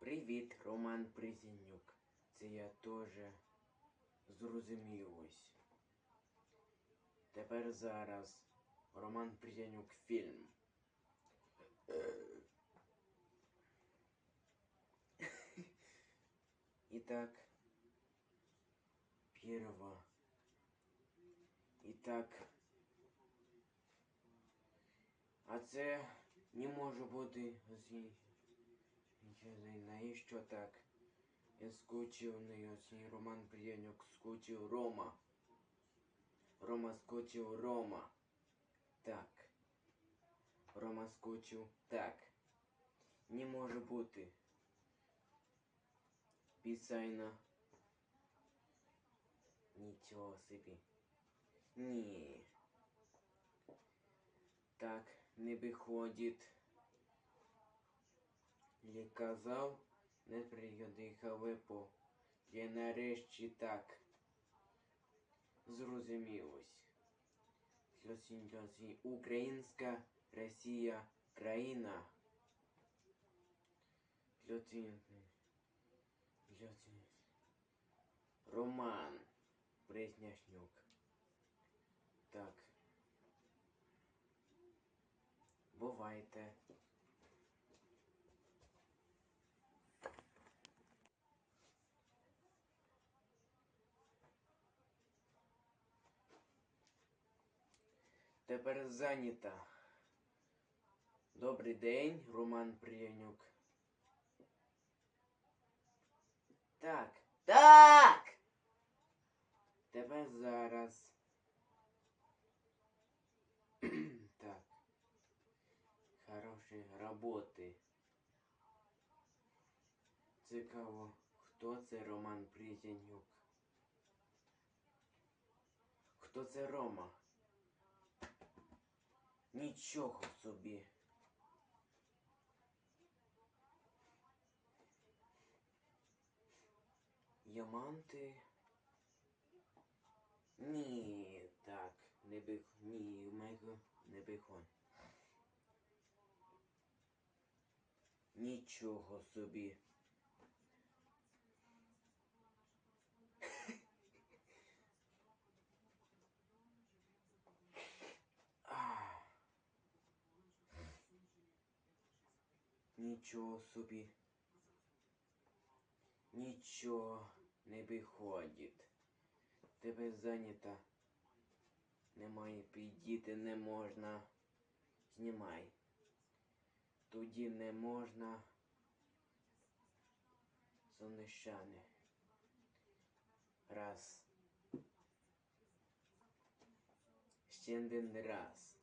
Привіт, Роман Призінюк. Це я теж зрозумів ось. Тепер зараз Роман Призянюк фільм. Итак, перво. Итак, а це не може бути зі- навіщо так? Я на цей Роман Приянюк скучив Рома. Рома скучив Рома. Так. Рома скучив так. Не може бути. Пісайна. Нічого собі. Ні. Так не виходить. Я казав, не приїхали по. Я нарешті так. Зрозумілось. Льосінь. Українська Росія країна. Роман Пресняшнюк. Так. Бувайте. Тепер зайнята. Добрий день, Роман Приянюк. Так. Так! Тепер зараз. так. Хороші роботи. Цікаво, хто це Роман Призянюк? Хто це Рома? Нічого собі. Яманти. Ні, так, не бих. Ні, мега не бихон. Нічого собі. Нічого собі. Нічого не виходить. Тебе зайнята. Немає підійти не можна. Знімай. Тоді не можна. Сонещани. Раз. Ще один раз.